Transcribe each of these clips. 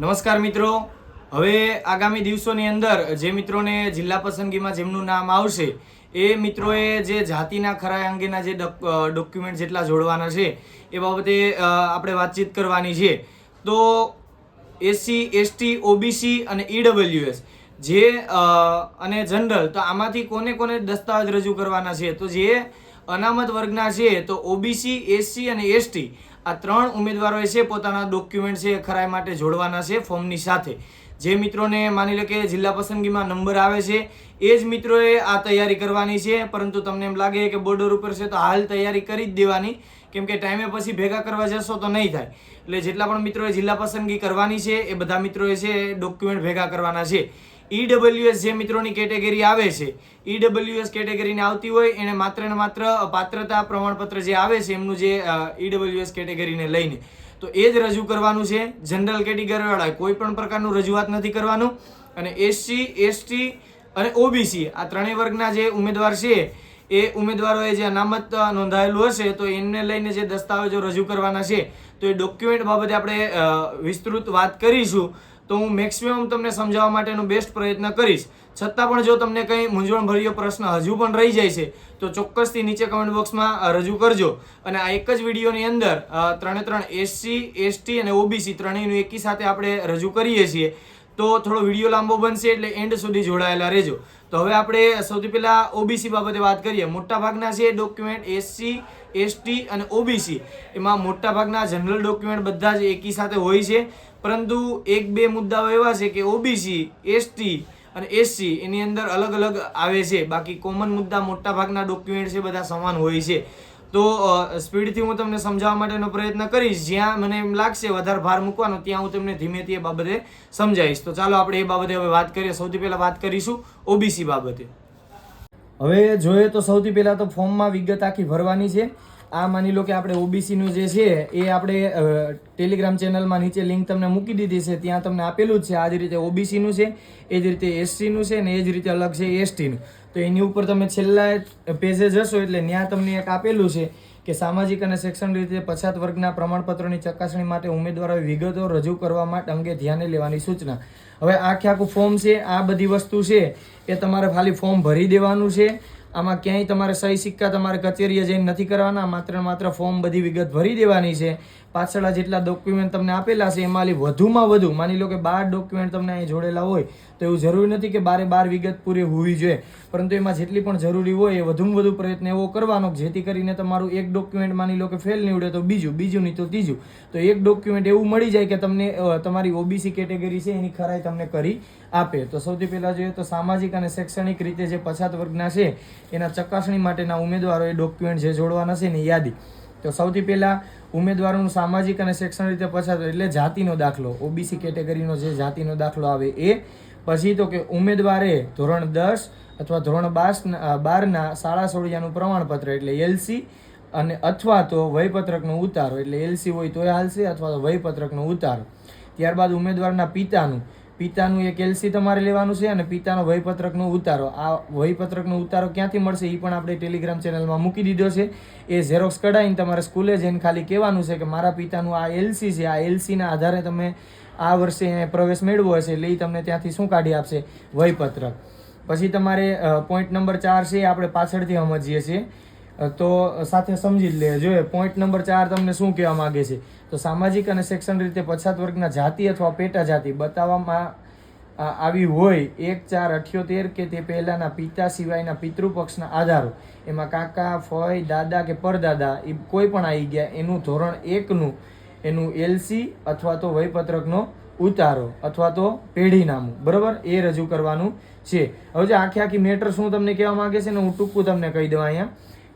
નમસ્કાર મિત્રો. હવે આગામી દિવસોની અંદર જે મિત્રોને જિલ્લા પસંદગીમાં જેમનું નામ આવશે, એ મિત્રોએ જે જાતિના ખરાય અંગેના જે ડોક્યુમેન્ટ જેટલા જોડવાના છે, એ બાબતે આપણે વાતચીત કરવાની છે. તો એસસી, એસટી, ઓબીસી અને ઈડબ્લ્યુએસ જે અને જનરલ, તો આમાંથી કોને કોને દસ્તાવેજ રજૂ કરવાના છે? તો જે અનામત વર્ગના છે, તો ઓબીસી, એસસી અને એસટી આ ત્રણ ઉમેદવારોએ છે, પોતાના ડોક્યુમેન્ટ છે, ખરાઈ માટે જોડવાના છે, ફોર્મની સાથે. જે મિત્રોને માની લો કે જિલ્લા પસંદગીમાં નંબર આવે છે, એ જ મિત્રોએ આ તૈયારી કરવાની છે, પરંતુ તમને એમ લાગે કે બોર્ડર ઉપર છે તો હાલ તૈયારી કરી જ દેવાની. કેમ કે ટાઈમે પછી ભેગા કરવા જશો તો નહીં થાય. એટલે જેટલા પણ મિત્રોએ જિલ્લા પસંદગી કરવાની છે, એ બધા મિત્રોએ છે ડોક્યુમેન્ટ ભેગા કરવાના છે. ઈડબ્લ્યુએસ જે મિત્રોની કેટેગરી આવે છે ઈડબ્લ્યુએસ કેટેગરીને આવતી હોય, એને માત્ર ને માત્ર પાત્રતા પ્રમાણપત્ર જે આવે છે, એમનું જે ઈડબ્લ્યુએસ કેટેગરીને લઈને. તો એ જ રજૂ કરવાનું છે. જનરલ કેટેગરીવાળા કોઈ પણ પ્રકારનું રજૂઆત નથી કરવાનું. અને એસસી એસટી અને ઓબીસી આ ત્રણેય વર્ગના જે ઉમેદવાર છે, એ ઉમેદવારોએ જે અનામત નોંધાયેલું હશે, તો એમને લઈને જે દસ્તાવેજો રજૂ કરવાના છે, તો એ ડોક્યુમેન્ટ બાબતે આપણે વિસ્તૃત વાત કરીશું. તો હું મેક્સિમમ તમને સમજાવવા માટેનો બેસ્ટ પ્રયત્ન કરીશ. છતાં પણ જો તમને કંઈ મૂંઝવણભર્યો પ્રશ્ન હજુ પણ રહી જાય છે, તો ચોક્કસથી નીચે કમેન્ટ બોક્સમાં રજૂ કરજો. અને આ એક જ વિડીયોની અંદર ત્રણે ત્રણ એસસી એસટી અને ઓબીસી ત્રણેયનું એકી સાથે આપણે રજૂ કરીએ છીએ. તો થોડો વીડિયો લાંબો બનશે એટલે એન્ડ સુધી જોડાયેલા રહેજો. તો હવે આપણે સૌથી પહેલાં ઓબીસી બાબતે વાત કરીએ. મોટા ભાગના છે ડોક્યુમેન્ટ એસસી એસટી અને ઓબીસી એમાં મોટા ભાગના જનરલ ડોક્યુમેન્ટ બધા જ એકી સાથે હોય છે. પરંતુ એક બે મુદ્દાઓ એવા છે કે ઓબીસી એસટી અને એસસી એની અંદર અલગ અલગ આવે છે. બાકી કોમન મુદ્દા મોટા ભાગના ડોક્યુમેન્ટ છે, બધા સમાન હોય છે. તો સ્પીડથી હું તમને સમજાવવા માટેનો પ્રયત્ન કરીશ. જ્યાં મને એમ લાગશે વધારે ભાર મૂકવાનો, ત્યાં હું તમને ધીમેથી એ બાબતે સમજાવીશ. તો ચાલો આપણે એ બાબતે હવે વાત કરીએ. સૌથી પહેલાં વાત કરીશું ઓબીસી બાબતે. હવે જોઈએ તો સૌથી પહેલાં તો ફોર્મમાં વિગત આખી ભરવાની છે. આ માની લો કે આપણે ઓબીસીનું જે છે, એ આપણે ટેલિગ્રામ ચેનલમાં નીચે લિંક તમને મૂકી દીધી છે, ત્યાં તમને આપેલું જ છે, આ જ રીતે ઓબીસીનું છે, એ જ રીતે એસસીનું છે, ને એ જ રીતે અલગ છે એસટીનું તો એની ઉપર તમે છેલ્લા પેજે જશો એટલે ત્યાં તમને એક આપેલું છે કે સામાજિક અને શૈક્ષણિક રીતે પછાત વર્ગના પ્રમાણપત્રોની ચકાસણી માટે ઉમેદવારોએ વિગતો રજૂ કરવા માટે અંગે ધ્યાને લેવાની સૂચના. હવે આખે આખું ફોર્મ છે, આ બધી વસ્તુ છે, એ તમારે ખાલી ફોર્મ ભરી દેવાનું છે. આમાં ક્યાંય તમારે સહી સિક્કા તમારે કચેરીએ જઈને નથી કરવાના, માત્ર માત્ર ફોર્મ બધી વિગત ભરી દેવાની છે. પાછળ જેટલા ડોક્યુમેન્ટ તમને આપેલા છે એમાંથી વધુમાં વધુ, માની લો કે બાર ડોક્યુમેન્ટ તમને અહીં જોડેલા હોય, તો એવું જરૂરી નથી કે બારે બાર વિગત પૂરી હોવી જોઈએ. પરંતુ એમાં જેટલી પણ જરૂરી હોય, એ વધુમાં વધુ પ્રયત્ન એવો કરવાનો જેથી કરીને તમારું એક ડોક્યુમેન્ટ માની લો કે ફેલ નીવડે તો બીજું બીજું નહીં તો ત્રીજું. તો એક ડોક્યુમેન્ટ એવું મળી જાય કે તમને તમારી ઓબીસી કેટેગરી છે, એની ખરાઈ તમને કરી આપે. તો સૌથી પહેલાં જોઈએ તો સામાજિક અને શૈક્ષણિક રીતે જે પછાત વર્ગના છે, એના ચકાસણી માટેના ઉમેદવારોએ ડોક્યુમેન્ટ જે જોડવાના છે એની યાદી. તો સૌથી પહેલાં ઉમેદવારોનું સામાજિક અને શૈક્ષણિક રીતે પછાત એટલે જાતિનો દાખલો. ઓબીસી કેટેગરીનો જે જાતિનો દાખલો આવે એ. પછી તો કે ઉમેદવારે ધોરણ દસ અથવા ધોરણ બાસ બારના શાળા સોળિયાનું પ્રમાણપત્ર એટલે એલસી અને અથવા તો વયપત્રકનો ઉતારો એટલે એલસી હોય તોય હાલશે અથવા તો વયપત્રકનો ઉતારો. ત્યારબાદ ઉમેદવારના પિતાનું પિતાનું એક એલસી તમારે લેવાનું છે અને પિતાનો વયપત્રકનો ઉતારો. આ વયપત્રકનો ઉતારો ક્યાંથી મળશે એ પણ આપણે ટેલિગ્રામ ચેનલમાં મૂકી દીધો છે. એ ઝેરોક્સ કઢાવીને તમારે સ્કૂલે જઈને ખાલી કહેવાનું છે કે મારા પિતાનું આ એલસી છે. આ એલસીના આધારે તમે આ વર્ષે પ્રવેશ મેળવો હશે એટલે એ તમને ત્યાંથી શું કાઢી આપશે? વયપત્રક. પછી તમારે પોઈન્ટ નંબર ચાર છે આપણે પાછળથી સમજીએ છીએ. તો સાથે સમજી લે. જોઈએ પોઈન્ટ નંબર ચાર તમને શું કહેવા માગે છે? તો સામાજિક અને શૈક્ષણિક રીતે પછાત વર્ગના જાતિ અથવા પેટા જાતિ બતાવવામાં આવી હોય, એક, ચાર, અઠ્યોતેર કે તે પહેલાંના પિતા સિવાયના પિતૃપક્ષના આધારો. એમાં કાકા ફોય દાદા કે પરદાદા એ કોઈ પણ આવી ગયા, એનું ધોરણ એકનું, એનું એલસી અથવા તો વયપત્રકનો ઉતારો અથવા તો પેઢીનામું. બરાબર? એ રજૂ કરવાનું છે. હવે જે આખી આખી મેટર શું તમને કહેવા માગે છે ને હું ટૂંકું તમને કહી દઉં અહીંયા.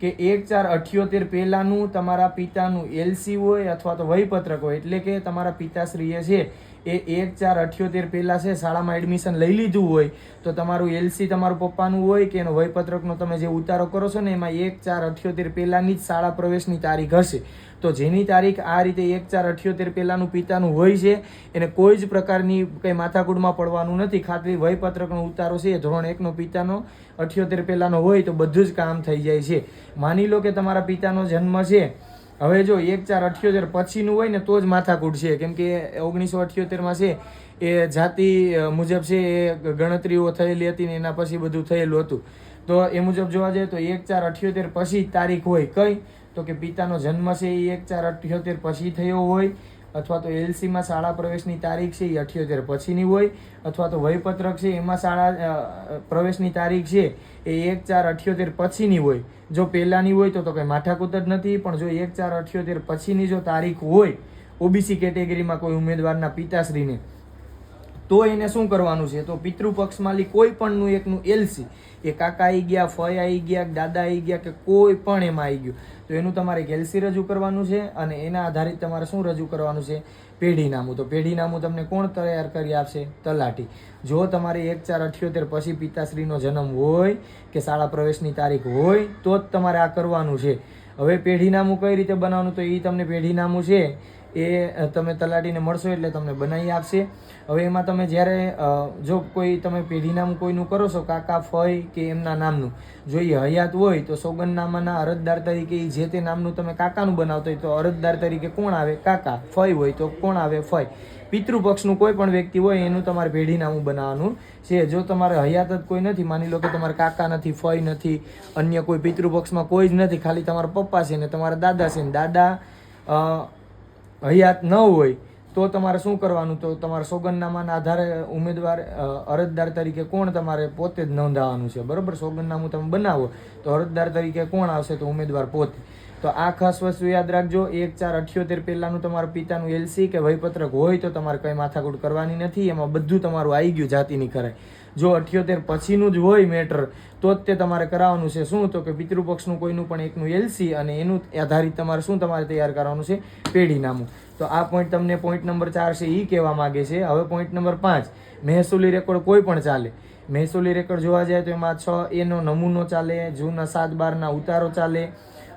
કે એક ચાર અઠ્યોતેર પહેલાંનું તમારા પિતાનું એલસી હોય અથવા તો વયપત્રક હોય, એટલે કે તમારા પિતાશ્રીએ છે એ એક ચાર અઠ્યોતેર પહેલાં છે શાળામાં એડમિશન લઈ લીધું હોય, તો તમારું એલસી તમારું પપ્પાનું હોય કે એનો વયપત્રકનો તમે જે ઉતારો કરો છો ને, એમાં એક ચાર અઠ્યોતેર પહેલાંની જ શાળા પ્રવેશની તારીખ હશે. તો જેની તારીખ આ રીતે એક ચાર અઠ્યોતેર પહેલાનું પિતાનું હોય છે, એને કોઈ જ પ્રકારની કંઈ માથાકૂટમાં પડવાનું નથી. ખાતરી વયપત્રકનો ઉતારો છે ધોરણ એકનો પિતાનો, અઠ્યોતેર પહેલાંનો હોય તો બધું જ કામ થઈ જાય છે. માની લો કે તમારા પિતાનો જન્મ છે. હવે જો એક ચાર અઠ્યોતેર પછીનું હોય ને તો જ માથાકૂટ છે. કેમ કે ઓગણીસો અઠ્યોતેરમાં છે, એ જાતિ મુજબ છે, એ ગણતરીઓ થયેલી હતી ને એના પછી બધું થયેલું હતું. તો એ મુજબ જોવા જઈએ તો એક ચાર અઠ્યોતેર પછી તારીખ હોય કઈ? તો કે પિતાનો જન્મ છે એ એક ચાર અઠ્યોતેર પછી થયો હોય, અથવા તો એલસીમાં શાળા પ્રવેશની તારીખ છે એ અઠ્યોતેર પછીની હોય, અથવા તો વયપત્રક છે એમાં શાળા પ્રવેશની તારીખ છે એ એક ચાર અઠ્યોતેર પછીની હોય. જો પહેલાંની હોય તો તો કંઈ માથાકૂટ જ નથી, પણ જો એક ચાર અઠ્યોતેર પછીની જો તારીખ હોય, ઓબીસી કેટેગરીમાં કોઈ ઉમેદવારના પિતાશ્રીને તો એને શું કરવાનું છે? તો પિતૃપક્ષમાંથી કોઈ પણનું એકનું એલસી. એ કાકા આવી ગયા, ફય આવી ગયા, દાદા આવી ગયા કે કોઈ પણ એમાં આવી ગયું. તો એનું તમારે એલસી રજૂ કરવાનું છે અને એના આધારિત તમારે શું રજૂ કરવાનું છે? પેઢીનામું. તો પેઢીનામું તમને કોણ તૈયાર કરી આપશે? તલાટી. જો તમારે એક, ચાર, અઠ્યોતેર પછી પિતાશ્રીનો જન્મ હોય કે શાળા પ્રવેશની તારીખ હોય, તો જ તમારે આ કરવાનું છે. હવે પેઢીનામું કઈ રીતે બનાવવાનું? તો એ તમને પેઢીનામું છે એ તમે તલાટીને મળશો એટલે તમને બનાવી આપશે. હવે એમાં તમે જ્યારે જો કોઈ તમે પેઢીનામું કોઈનું કરો છો, કાકા ફય કે એમના નામનું, જો એ હયાત હોય તો સોગંદનામાના અરજદાર તરીકે એ જે તે નામનું તમે કાકાનું બનાવતો હોય તો અરજદાર તરીકે કોણ આવે? કાકા. ફય હોય તો કોણ આવે? ફય પિતૃપક્ષનું કોઈ પણ વ્યક્તિ હોય એનું તમારે પેઢીનામું બનાવવાનું છે. જો તમારે હયાત જ કોઈ નથી, માની લો કે તમારા કાકા નથી ફય નથી, અન્ય કોઈ પિતૃપક્ષમાં કોઈ જ નથી, ખાલી તમારા પપ્પા છે ને તમારા દાદા છે ને દાદા હયાત ન હોય, તો તમારે શું કરવાનું? તો તમારે સોગંદનામાના આધારે ઉમેદવાર અરજદાર તરીકે કોણ તમારે પોતે જ નોંધાવાનું છે? બરાબર? સોગંદનામું તમે બનાવો, તો અરજદાર તરીકે કોણ આવશે? તો ઉમેદવાર પોતે. તો આ ખાસ વસ્તુ યાદ રાખજો. એક ચાર અઠ્યોતેર પહેલાંનું તમારા પિતાનું એલસી કે વયપત્રક હોય તો તમારે કંઈ માથાકૂટ કરવાની નથી. એમાં બધું તમારું આવી ગયું જાતિની ખરાઈ. જો અઠ્યોતેર પછીનું જ હોય મેટર, તો જ તે તમારે કરાવવાનું છે. શું? તો કે પિતૃપક્ષનું કોઈનું પણ એકનું એલસી અને એનું આધારિત તમારે શું તમારે તૈયાર કરવાનું છે? પેઢીનામું. તો આ પોઈન્ટ તમને પોઈન્ટ નંબર ચાર છે એ કહેવા માંગે છે. હવે પોઈન્ટ નંબર પાંચ. મહેસૂલી રેકોર્ડ કોઈ પણ ચાલે. મહેસૂલી રેકોર્ડ જોવા જાય તો એમાં છ એનો નમૂનો ચાલે, જૂના સાત બારના ઉતારો ચાલે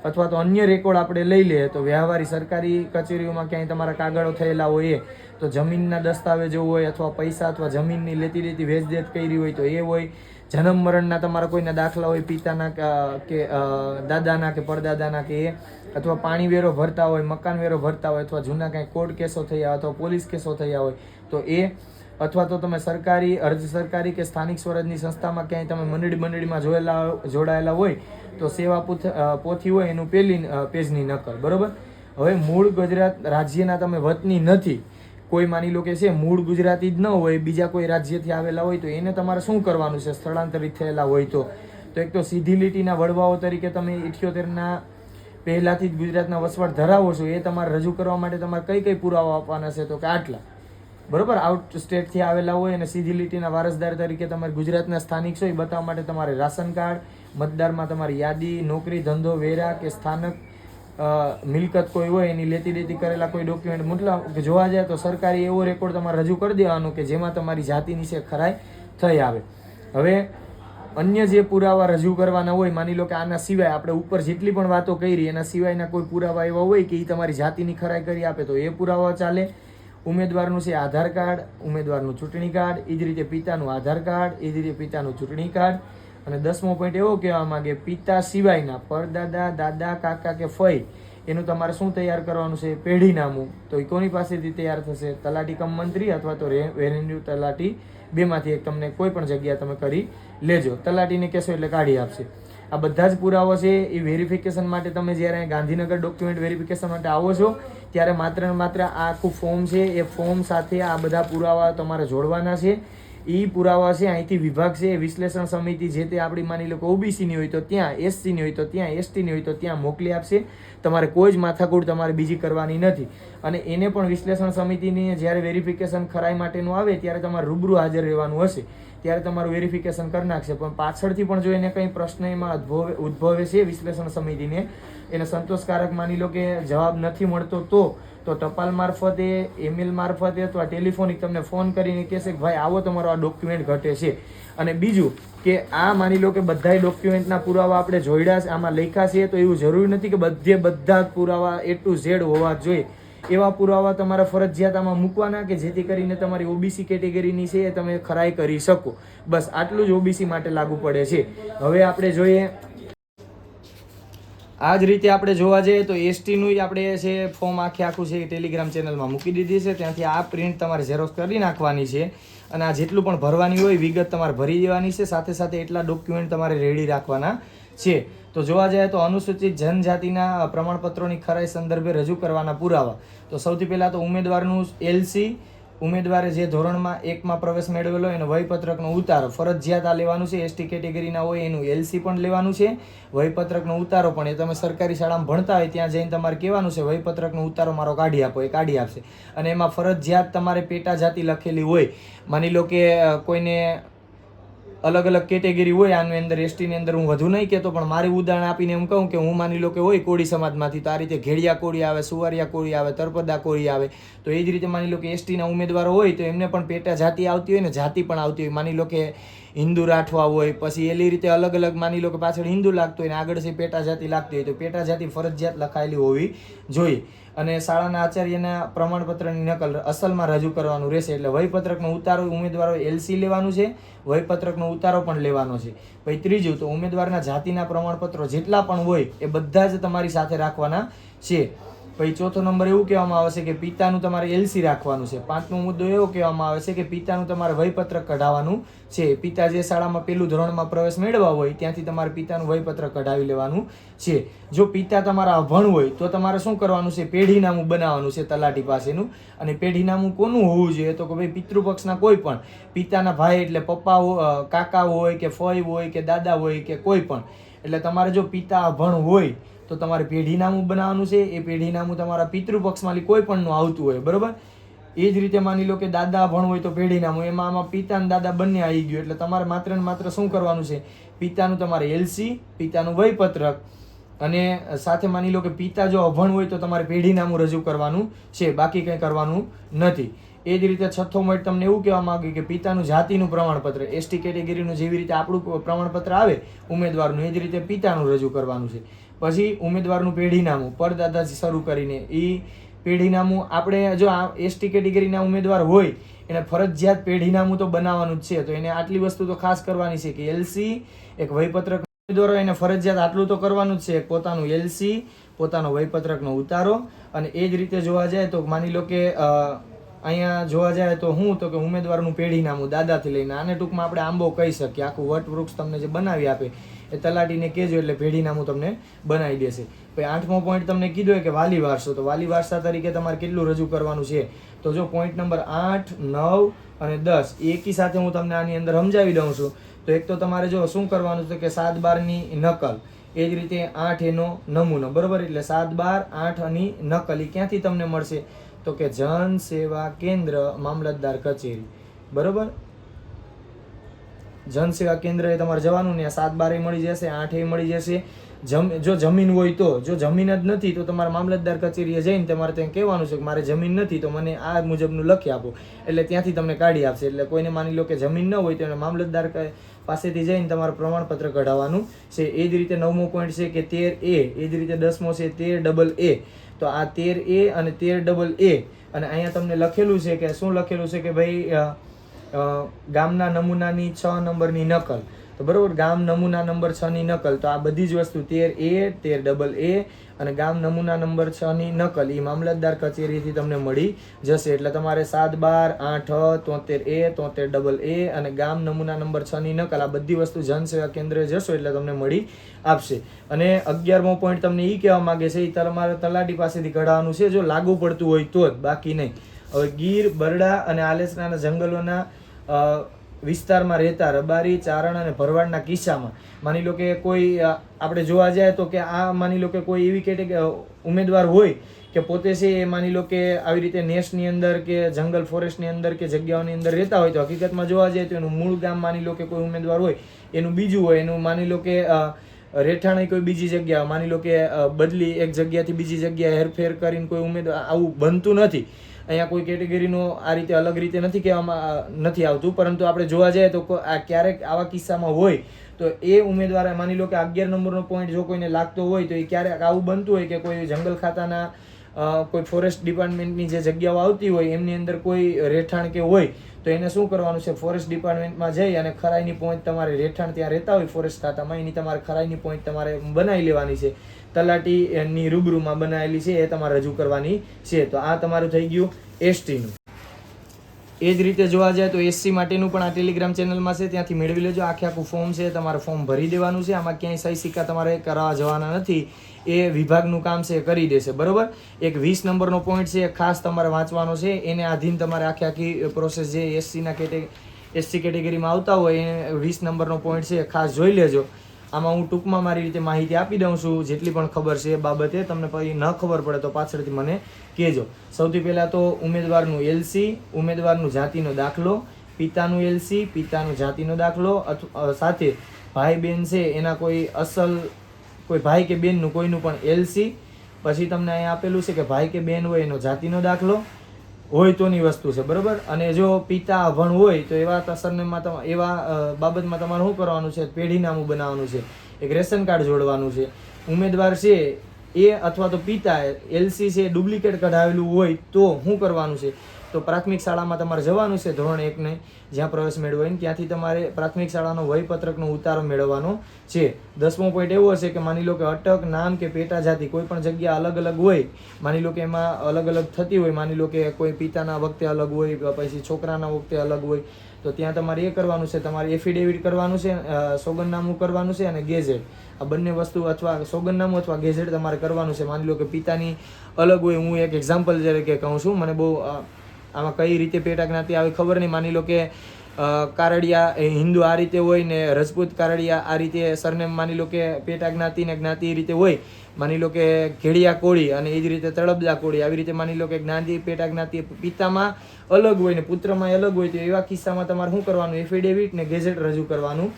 અથવા તો અન્ય રેકોર્ડ આપણે લઈ લઈએ તો વ્યવહારી સરકારી કચેરીઓમાં ક્યાંય તમારા કાગળો થયેલા હોય તો જમીનના દસ્તાવેજો હોય અથવા પૈસા અથવા જમીનની લેતી લેતી વેચદેત કરી હોય તો એ હોય. જન્મ મરણના તમારા કોઈના દાખલા હોય પિતાના કે, દાદાના કે પરદાદાના કે એ અથવા પાણી વેરો ભરતા હોય મકાન વેરો ભરતા હોય અથવા જૂના કાંઈ કોર્ટ કેસો થયા અથવા પોલીસ કેસો થયા હોય તો એ અથવા તો તમે સરકારી અર્ધ સરકારી કે સ્થાનિક સ્વરાજની સંસ્થામાં ક્યાંય તમે મંડળી મંડળીમાં જોયેલા જોડાયેલા હોય તો સેવા પૂથ હોય એનું પેલી પેજની નકલ, બરોબર? હવે મૂળ ગુજરાત રાજ્યના તમે વતની નથી, કોઈ માની લો કે છે, મૂળ ગુજરાતી જ ન હોય, બીજા કોઈ રાજ્યથી આવેલા હોય, તો એને તમારે શું કરવાનું છે? સ્થળાંતરિત થયેલા હોય તો. તો એક તો સીધી લીટીના વડવાઓ તરીકે તમે ઇઠ્યોતેરના, પહેલાંથી જ ગુજરાતના વસવાટ ધરાવો છો, એ તમારે રજૂ કરવા માટે તમારે કઈ કઈ પુરાવા આપવાના છે? તો કે આટલા. બરોબર? આઉટ સ્ટેટથી આવેલા હોય અને સીધી લીટીના વારસદાર તરીકે તમારે ગુજરાતના સ્થાનિક છો, એ બતાવવા માટે તમારે રાશન કાર્ડ, મતદારમાં તમારી યાદી, નોકરી, ધંધો, વેરા કે સ્થાનક મિલકત કોઈ હોય એની લેતી દેતી કરેલા કોઈ ડોક્યુમેન્ટ મતલબ કે જોવા જાય તો સરકારી એવો રેકોર્ડ તમારે રજૂ કરી દેવાનો કે જેમાં તમારી જાતિની છે ખરાઈ થઈ આવે. હવે, અન્ય જે પુરાવા રજૂ કરવાના હોય, માની લો કે આના સિવાય આપણે ઉપર જેટલી પણ વાતો કરી, એના સિવાયના કોઈ પુરાવા એવા હોય કે એ તમારી જાતિની ખરાઈ કરી આપે તો એ પુરાવા ચાલે. ઉમેદવારનું છે આધાર કાર્ડ, ઉમેદવારનું ચૂંટણી કાર્ડ એ જ રીતે પિતાનું આધાર કાર્ડ એ જ રીતે પિતાનું ચૂંટણી કાર્ડ. અને દસમો પોઈન્ટ એવો કહેવા માંગે, પિતા સિવાયના પરદાદા, દાદા, કાકા કે ફઈ, એનું તમારે શું તૈયાર કરવાનું છે? પેઢીનામું. તો એ કોની પાસેથી તૈયાર થશે? તલાટી કમ મંત્રી અથવા તો રેવન્યુ તલાટી? બેમાંથી એક તમને કોઈ પણ જગ્યા તમે કરી લેજો. તલાટીને કહેશો એટલે કાઢી આપશે. આ બધા જ પુરાવા છે એ વેરિફિકેશન માટે તમે જ્યારે ગાંધીનગર ડોક્યુમેન્ટ વેરિફિકેશન માટે આવો છો, ત્યારે માત્ર ને માત્ર આ આખું ફોર્મ છે, એ ફોર્મ સાથે આ બધા પુરાવા તમારે જોડવાના છે. એ પુરાવા છે, અહીંથી વિભાગ છે, વિશ્લેષણ સમિતિ જે તે આપણી માની લો કે ઓબીસીની હોય તો ત્યાં એસસીની હોય તો ત્યાં એસટીની હોય તો ત્યાં મોકલી આપશે. તમારે કોઈ જ માથાકૂટ તમારે બીજી કરવાની નથી. અને એને પણ વિશ્લેષણ સમિતિની જ્યારે વેરિફિકેશન ખરાઈ માટેનું આવે, ત્યારે તમારે રૂબરૂ હાજર રહેવાનું હશે. ત્યારે તમારું વેરિફિકેશન કરી નાખશે. પણ પાછળથી પણ જો એને કંઈ પ્રશ્ન એમાં ઉદ્ભવે ઉદ્ભવે છે વિશ્લેષણ સમિતિને, એને સંતોષકારક માની લો કે જવાબ નથી મળતો તો તો ટપાલ મારફતે ઈમેલ મારફતે અથવા ટેલિફોનિક તમને ફોન કરીને કહેશે કે ભાઈ આવો તમારો આ ડોક્યુમેન્ટ ઘટે છે. અને બીજું કે આ માની લો કે બધાય ડોક્યુમેન્ટના પુરાવા આપણે જોઈડા આમાં લખ્યા છે, તો એવું જરૂરી નથી કે બધે બધા પુરાવા એ ટુ ઝેડ હોવા જોઈએ. એવા પુરાવા તમારા ફરજિયાત મૂકવાના કે જેથી કરીને તમારી ઓબીસી કેટેગરીની છે એ તમે ખરાઈ કરી શકો. બસ, આટલું જ ઓબીસી માટે લાગુ પડે છે. હવે આપણે જોઈએ. આ જ રીતે આપણે જોવા જઈએ તો એસટીનું આપણે છે ફોર્મ આખે આખું છે એ ટેલિગ્રામ ચેનલમાં મૂકી દીધી છે. ત્યાંથી આ પ્રિન્ટ તમારે ઝેરોક્સ કરી નાખવાની છે અને આ જેટલું પણ ભરવાની હોય વિગત તમારે ભરી દેવાની છે. સાથે સાથે એટલા ડોક્યુમેન્ટ તમારે રેડી રાખવાના છે. તો જોવા જાય તો અનુસૂચિત જનજાતિના પ્રમાણપત્રોની ખરાઈ સંદર્ભે રજૂ કરવાના પુરાવા. તો સૌથી પહેલાં તો ઉમેદવારનું એલસી, ઉમેદવારે જે ધોરણમાં એકમાં પ્રવેશ મેળવેલો એનો વયપત્રકનો ઉતારો. ફરજિયાત આ લેવાનું છે, એસટી કેટેગરીના હોય એનું એલસી પણ લેવાનું છે, વયપત્રકનો ઉતારો પણ. એ તમે સરકારી શાળામાં ભણતા હોય ત્યાં જઈને તમારે કહેવાનું છે, વયપત્રકનો ઉતારો મારો કાઢી આપો, એ કાઢી આપશે. અને એમાં ફરજિયાત તમારે પેટા જાતિ લખેલી હોય. માની લો કે કોઈને અલગ અલગ કેટેગરી હોય, આની અંદર એસટીની અંદર હું વધુ નહીં કહેતો, પણ મારે ઉદાહરણ આપીને એમ કહું કે હું માની લો કે હોય કોળી સમાજમાંથી, તો આ રીતે ઘેડિયા કોળી આવે, સુવારિયા કોળી આવે, તરપદા કોળી આવે, તો એ જ રીતે માની લો કે એસટીના ઉમેદવારો હોય, તો એમને પણ પેટા જાતિ આવતી હોય ને, જાતિ પણ આવતી હોય. માની લો કે હિન્દુ રાઠવા હોય, પછી એલી રીતે અલગ અલગ માની લો કે પાછળ હિન્દુ લાગતું હોય ને, આગળ પેટા જાતિ લાગતી હોય, તો પેટા જાતિ ફરજિયાત લખાયેલી હોવી જોઈએ. અને શાળાના આચાર્યના પ્રમાણપત્રની નકલ અસલમાં રજૂ કરવાનું રહેશે. એટલે વયપત્રકનો ઉતારો ઉમેદવારો એલસી લેવાનું છે, વયપત્રકનો ઉતારો પણ લેવાનો છે. પછી ત્રીજું, તો ઉમેદવારના જાતિના પ્રમાણપત્રો જેટલા પણ હોય એ બધા જ તમારી સાથે રાખવાના છે. પછી ચોથો નંબર એવું કહેવામાં આવે છે કે પિતાનું તમારે એલસી રાખવાનું છે. પાંચમો મુદ્દો એવો કહેવામાં આવે છે કે પિતાનું તમારે વયપત્રક કઢાવવાનું છે. પિતા જે શાળામાં પેલું ધોરણમાં પ્રવેશ મેળવવા હોય ત્યાંથી તમારે પિતાનું વયપત્રક કઢાવી લેવાનું છે. જો પિતા તમારા અભણ હોય તો તમારે શું કરવાનું છે? પેઢીનામું બનાવવાનું છે તલાટી પાસેનું. અને પેઢીનામું કોનું હોવું જોઈએ? તો કે ભાઈ પિતૃપક્ષના કોઈ પણ. પિતાના ભાઈ એટલે પપ્પા કાકા હોય કે ફઈ હોય કે દાદા હોય કે કોઈ પણ. એટલે તમારે જો પિતા અભણ હોય તો તમારે પેઢીનામું બનાવવાનું છે, એ પેઢીનામું તમારા પિતૃપક્ષમાંથી કોઈ પણનું આવતું હોય, બરાબર? એ જ રીતે માની લો કે દાદા ભણ હોય તો પેઢીનામું, એમાં આમાં પિતા અને દાદા બંને આવી ગયું, એટલે તમારે માત્ર ને માત્ર શું કરવાનું છે? પિતાનું તમારે એલસી, પિતાનું વયપત્રક, અને સાથે માની લો કે પિતા જો અભણ હોય તો તમારે પેઢીનામું રજૂ કરવાનું છે, બાકી કંઈ કરવાનું નથી. એ જ રીતે છઠ્ઠો મઠ તમને એવું કહેવા માંગ્યું કે પિતાનું જાતિનું પ્રમાણપત્ર, એસટી કેટેગરીનું જેવી રીતે આપણું પ્રમાણપત્ર આવે, ઉમેદવારનું, એ જ રીતે પિતાનું રજૂ કરવાનું છે. પછી ઉમેદવારનું પેઢીનામું પરદાદાથી શરૂ કરીને. એ પેઢીનામું આપણે જો આ એસટી કેટેગરીના ઉમેદવાર હોય, એને ફરજિયાત પેઢીનામું તો બનાવવાનું જ છે. તો એને આટલી વસ્તુ તો ખાસ કરવાની છે કે એલસી, એક વયપત્રક ઉમેદવારો એને ફરજિયાત આટલું તો કરવાનું જ છે. પોતાનું એલસી, પોતાનો વયપત્રકનો ઉતારો. અને એ જ રીતે જોવા જાય તો માની લો કે અહીંયા જોવા જાય તો હું તો કે ઉમેદવારનું પેઢીનામું દાદાથી લઈને આને ટૂંકમાં આપણે આંબો કહી શકીએ. આખું વટવૃક્ષ તમને જે બનાવી આપે એ તલાટીને કહેજો એટલે પેઢીનામું તમને બનાવી દેશે. પછી આઠમો પોઈન્ટ તમને કીધો કે વાલી વારસો. તો વાલી વારસા તરીકે તમારે કેટલું રજૂ કરવાનું છે? તો જો પોઈન્ટ નંબર આઠ, નવ અને દસ, એકી સાથે હું તમને આની અંદર સમજાવી દઉં છું. તો એક તો તમારે જો શું કરવાનું છે કે સાત બારની નકલ. એ જ રીતે આઠ એનો નમૂનો. બરાબર? એટલે સાત બાર, આઠની નકલ એ ક્યાંથી તમને મળશે? તો કે જન સેવા કેન્દ્ર મામલતદાર કચેરી. બરોબર? જન સેવા કેન્દ્રએ તમારે જવાનું ને સાત બારે મળી જશે આઠે મળી જશે. જમ, જો જમીન હોય તો, જો જમીન જ નથી તો તમારે મામલતદાર કચેરીએ જઈને તમારે ત્યાં કહેવાનું છે કે મારે જમીન નથી તો મને આ મુજબનું લખી આપો. એટલે ત્યાંથી તમને કાઢી આપશે. એટલે કોઈને માની લો કે જમીન ન હોય તો એને મામલતદાર પાસેથી જઈને તમારે પ્રમાણપત્ર કઢાવવાનું છે. એ જ રીતે નવમો પોઈન્ટ છે કે તેર એ એ જ રીતે દસમો છે તેર ડબલ એ. તો આ તેર એ અને તેર ડબલ એ. અને અહીંયા તમને લખેલું છે કે, શું લખેલું છે કે ભાઈ ગામના નમૂનાની છ નંબરની નકલ. તો બરાબર, ગામ નમૂના નંબર છની નકલ. તો આ બધી જ વસ્તુ તેર એ, તેર ડબલ એ અને ગામ નમૂના નંબર છની નકલ એ મામલતદાર કચેરીથી તમને મળી જશે. એટલે તમારે સાત બાર આઠ તોતેર એ, તોતેર ડબલ એ અને ગામ નમૂના નંબર છની નકલ, આ બધી વસ્તુ જનસેવા કેન્દ્રે જશો એટલે તમને મળી આપશે. અને અગિયારમો પોઈન્ટ તમને એ કહેવા માંગે છે એ તમારે તલાટી પાસેથી કઢાવવાનું છે. જો લાગુ પડતું હોય તો જ બાકી નહીં. હવે ગીર, બરડા અને આલેસનાના જંગલોના વિસ્તારમાં રહેતા રબારી, ચારણ અને ભરવાડના કિસ્સામાં માની લો કે કોઈ આપણે જોવા જાય તો કે આ માની લો કે કોઈ એવી કેટેગરી ઉમેદવાર હોય કે પોતે છે એ માની લો કે આવી રીતે નેસની અંદર કે જંગલ ફોરેસ્ટની અંદર કે જગ્યાઓની અંદર રહેતા હોય તો હકીકતમાં જોવા જાય તો એનું મૂળ ગામ માની લો કે કોઈ ઉમેદવાર હોય, એનું બીજું હોય, એનું માની લો કે રહેઠાણી કોઈ બીજી જગ્યા માની લો કે બદલી એક જગ્યાથી બીજી જગ્યાએ હેરફેર કરીને કોઈ ઉમેદવાર, આવું બનતું નથી. અહીંયા કોઈ કેટેગરીનો આ રીતે અલગ રીતે નથી કહેવામાં નથી આવતું. પરંતુ આપણે જોવા જઈએ તો આ ક્યારેક આવા કિસ્સામાં હોય, તો એ ઉમેદવાર માની લો કે અગિયાર નંબરનો પોઈન્ટ જો કોઈને લાગતો હોય, તો એ ક્યારેક આવું બનતું હોય કે કોઈ જંગલ ખાતાના કોઈ ફોરેસ્ટ ડિપાર્ટમેન્ટની જે જગ્યાઓ આવતી હોય, એમની અંદર કોઈ રહેઠાણ કે હોય, તો એને શું કરવાનું છે? ફોરેસ્ટ ડિપાર્ટમેન્ટમાં જઈ અને ખરાઈની પોઈન્ટ તમારે રહેઠાણ ત્યાં રહેતા હોય ફોરેસ્ટ ખાતામાં, એની તમારે ખરાઈની પોઈન્ટ તમારે બનાવી લેવાની છે. તલાટી એની રૂબરૂમાં બનાવેલી છે, એ તમારે રજૂ કરવાની છે. તો આ તમારું થઈ ગયું એસટીનું એ જ રીતે જોવા જાય તો એસસી માટેનું પણ આ ટેલિગ્રામ ચેનલમાં છે. ત્યાંથી મેળવી લેજો. આખે આખું ફોર્મ છે. તમારે ફોર્મ ભરી દેવાનું છે. આમાં ક્યાંય સહી સિક્કા તમારે કરાવવા જવાના નથી. એ વિભાગનું કામ છે કરી દેશે. બરાબર? એક વીસ નંબરનો પોઈન્ટ છે. ખાસ તમારે વાંચવાનો છે. એને આધીન તમારે આખી આખી પ્રોસેસ જે એસસીના કેટે એસસી કેટેગરીમાં આવતા હોય એ વીસ નંબરનો પોઈન્ટ છે ખાસ જોઈ લેજો. આમાં હું ટૂંકમાં મારી રીતે માહિતી આપી દઉં છું. જેટલી પણ ખબર છે એ બાબતે તમને પછી ન ખબર પડે તો પાછળથી મને કહેજો. સૌથી પહેલાં તો ઉમેદવારનું એલસી ઉમેદવારનું જાતિનો દાખલો, પિતાનું એલસી પિતાનું જાતિનો દાખલો અથવા સાથે ભાઈ બહેન છે, એના કોઈ અસલ, કોઈ ભાઈ કે બેનનું કોઈનું પણ એલસી પછી તમને અહીંયા આપેલું છે કે ભાઈ કે બેન હોય એનો જાતિનો દાખલો. હોય તોની વસ્તુ છે, બરોબર? અને જો પિતા અભણ હોય તો એવા ત- સરનેમમાં એવા બાબતમાં તમારે શું કરવાનું છે? પેઢીનામું બનાવવાનું છે, એક રેશન કાર્ડ જોડવાનું છે. ઉમેદવાર છે એ અથવા તો પિતા એલસી છે ડુપ્લિકેટ કઢાવેલું હોય તો શું કરવાનું છે? તો પ્રાથમિક શાળામાં તમારે જવાનું છે ધોરણ એકને જ્યાં પ્રવેશ મેળવો ને ત્યાંથી તમારે પ્રાથમિક શાળાનો વયપત્રકનો ઉતારો મેળવવાનો છે. દસમો પોઈન્ટ એવો હશે કે માની લો કે અટક નામ કે પેટા જાતિ કોઈ પણ જગ્યા અલગ અલગ હોય, માની લો કે એમાં અલગ અલગ થતી હોય, માની લો કે કોઈ પિતાના વખતે અલગ હોય પછી છોકરાના વખતે અલગ હોય, તો ત્યાં તમારે એ કરવાનું છે. તમારે એફિડેવિટ કરવાનું છે સોગંદનામું કરવાનું છે અને ગેઝેટ આ બંને વસ્તુ અથવા સોગંદનામું અથવા ગેઝેટ તમારે કરવાનું છે. માની લો કે પિતાની અલગ હોય, હું એક એક્ઝામ્પલ તરીકે કહું છું. મને બહુ આમાં કઈ રીતે પેટા જ્ઞાતિ આવે ખબર નહીં. માની લો કે કારડિયા હિન્દુ આ રીતે હોય ને રજપૂત કારડિયા આ રીતે સરનેમ માની લો કે પેટા જ્ઞાતિ ને જ્ઞાતિ એ રીતે હોય. માની લો કે ઘેડિયા કોળી અને એ જ રીતે તળબદા કોળી. આવી રીતે માની લો કે જ્ઞાતિ પેટા જ્ઞાતિ પિતામાં અલગ હોય ને પુત્રમાં અલગ હોય તો એવા કિસ્સામાં તમારે શું કરવાનું? એફિડેવિટ ને ગેઝેટ રજૂ કરવાનું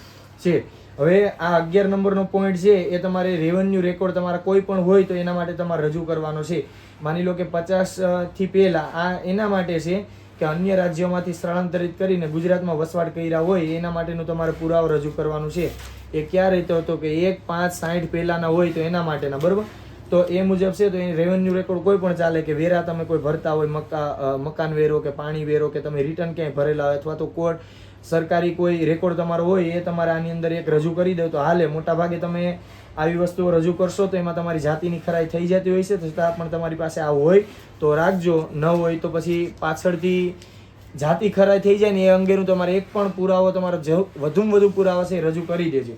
છે. હવે આ અગિયાર નંબરનો પોઈન્ટ છે, એ તમારે રેવન્યુ રેકોર્ડ તમારા કોઈ પણ હોય તો એના માટે તમારે રજૂ કરવાનો છે. માની લો કે પચાસથી પહેલા, આ એના માટે છે કે અન્ય રાજ્યોમાંથી સ્થળાંતરિત કરીને ગુજરાતમાં વસવાટ કર્યા હોય, એના માટેનું તમારે પુરાવો રજૂ કરવાનું છે. એ ક્યાં રહેતો હતો કે એક, પાંચ સાઠ પહેલાના હોય તો એના માટેના, બરાબર? તો એ મુજબ છે, તો એ રેવન્યુ રેકોર્ડ કોઈ પણ ચાલે કે વેરા તમે કોઈ ભરતા હોય, મકા મકાન વેરો કે પાણી વેરો કે તમે રિટર્ન ક્યાંય ભરેલા હોય અથવા તો કોર્ટ સરકારી કોઈ રેકોર્ડ તમારો હોય, એ તમારે આની અંદર એક રજૂ કરી દો. તો હાલે મોટા ભાગે તમે આવી વસ્તુઓ રજૂ કરશો તો એમાં તમારી જાતિની ખરાઈ થઈ જતી હોય છે છતાં પણ તમારી પાસે આ હોય, તો રાખજો. ન હોય તો પછી પાછળથી જાતિ ખરાઈ થઈ જાય ને એ અંગેનું તમારે એક પણ પુરાવો તમારો વધુમાં વધુ પુરાવા છે એ રજૂ કરી દેજો.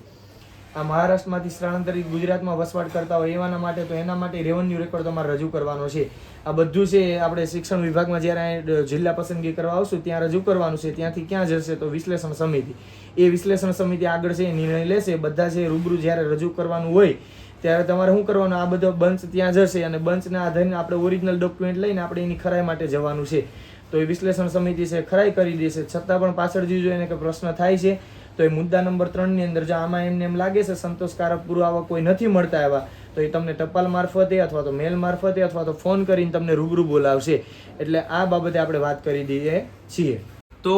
આ મહારાષ્ટ્રમાંથી સ્થળાંતરિત ગુજરાતમાં વસવાટ કરતા હોય એવાના માટે તો એના માટે રેવન્યુ રેકોર્ડ તમારે રજૂ કરવાનો છે. આ બધું છે આપણે શિક્ષણ વિભાગમાં જ્યારે જિલ્લા પસંદગી કરવા આવશું ત્યાં રજૂ કરવાનું છે. ત્યાંથી ક્યાં જશે તો વિશ્લેષણ સમિતિ. એ વિશ્લેષણ સમિતિ આગળ છે એ નિર્ણય લેશે. બધા છે રૂબરૂ જ્યારે રજૂ કરવાનું હોય ત્યારે તમારે શું કરવાનું? આ બધો બંચ ત્યાં જશે અને બંચના આધારે આપણે ઓરિજિનલ ડોક્યુમેન્ટ લઈને આપણે એની ખરાઈ માટે જવાનું છે. તો એ વિશ્લેષણ સમિતિ છે ખરાઈ કરી દેશે. છતાં પણ પાછળ જોઈ એને કે પ્રશ્ન થાય છે. તો એ મુદ્દા નંબર ત્રણની અંદર જો આમાં એમને એમ લાગે છે સંતોષકારક પુરાવા કોઈ નથી મળતા એવા, તો એ તમને ટપાલ મારફતે અથવા તો મેલ મારફતે અથવા તો ફોન કરીને તમને રૂબરૂ બોલાવશે. એટલે આ બાબતે આપણે વાત કરી દઈએ છીએ. તો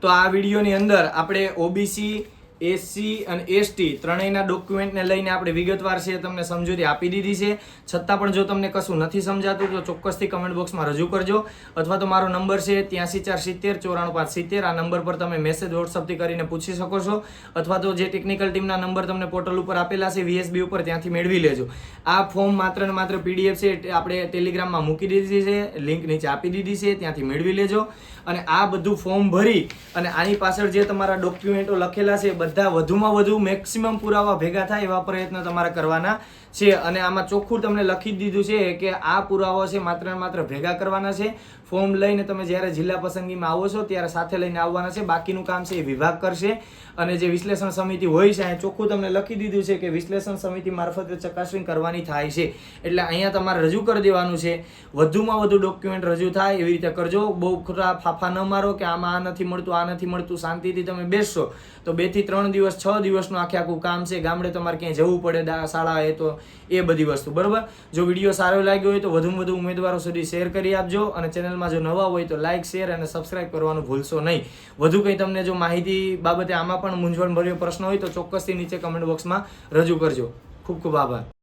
તો આ વિડીયોની અંદર આપણે ઓબીસી એસસી અને એસટી ત્રણેયના ડોક્યુમેન્ટને લઈને આપણે વિગતવાર છે તમને સમજૂતી આપી દીધી છે. છતાં પણ જો તમને કશું નથી સમજાતું, તો ચોક્કસથી કમેન્ટ બોક્સમાં રજૂ કરજો. અથવા તો મારો નંબર છે ત્યાંસી ચાર સિત્તેર, ચોરાણું પાંચ સિત્તેર. આ નંબર પર તમે મેસેજ વોટ્સઅપથી કરીને પૂછી શકો છો. અથવા તો જે ટેકનિકલ ટીમના નંબર તમને પોર્ટલ ઉપર આપેલા છે વીએસબી ઉપર ત્યાંથી મેળવી લેજો. આ ફોર્મ માત્ર ને માત્ર પીડીએફ છે આપણે ટેલિગ્રામમાં મૂકી દીધી છે. લિંક નીચે આપી દીધી છે, ત્યાંથી મેળવી લેજો. અને આ બધું ફોર્મ ભરી અને આની પાછળ જે તમારા ડોક્યુમેન્ટો લખેલા છે બધા વધુમાં વધુ મેક્સિમમ પુરાવા ભેગા થાય એવા પ્રયત્ન તમારે કરવાના. છે અને આમાં ચોખ્ખું તમને લખી દીધું છે કે આ પુરાવો છે માત્ર માત્ર ભેગા કરવાના છે. ફોર્મ લઈને તમે જ્યારે જિલ્લા પસંદગીમાં આવો છો ત્યારે સાથે લઈને આવવાના છે. બાકીનું કામ છે એ વિભાગ કરશે. અને જે વિશ્લેષણ સમિતિ હોય છે, અહીંયા ચોખ્ખું તમને લખી દીધું છે કે વિશ્લેષણ સમિતિ મારફતે ચકાસણી કરવાની થાય છે. એટલે અહીંયા તમારે રજૂ કરી દેવાનું છે. વધુમાં વધુ ડોક્યુમેન્ટ રજૂ થાય એવી રીતે કરજો. બહુ ખોટા ફાફા ન મારો કે આમાં આ નથી મળતું, આ નથી મળતું, શાંતિથી તમે બેસશો. તો બેથી ત્રણ દિવસ, છ દિવસનું આખે આખું કામ છે. ગામડે તમારે ક્યાંય જવું પડે, દા- શાળાએ તો એ બધી વસ્તુ, બરાબર? જો વીડિયો સારો લાગ્યો હોય તો વધુમાં વધુ ઉમેદવારો સુધી શેર કરી આપજો અને ચેનલમાં જો નવા હોય તો લાઇક શેર અને સબસ્ક્રાઇબ કરવાનું ભૂલશો નહીં. વધુ કંઈ તમને જો માહિતી બાબતે આમાં પણ મૂંઝવણભર્યો પ્રશ્ન હોય તો ચોક્કસથી નીચે કમેન્ટ બોક્સમાં રજૂ કરજો. ખૂબ ખૂબ આભાર.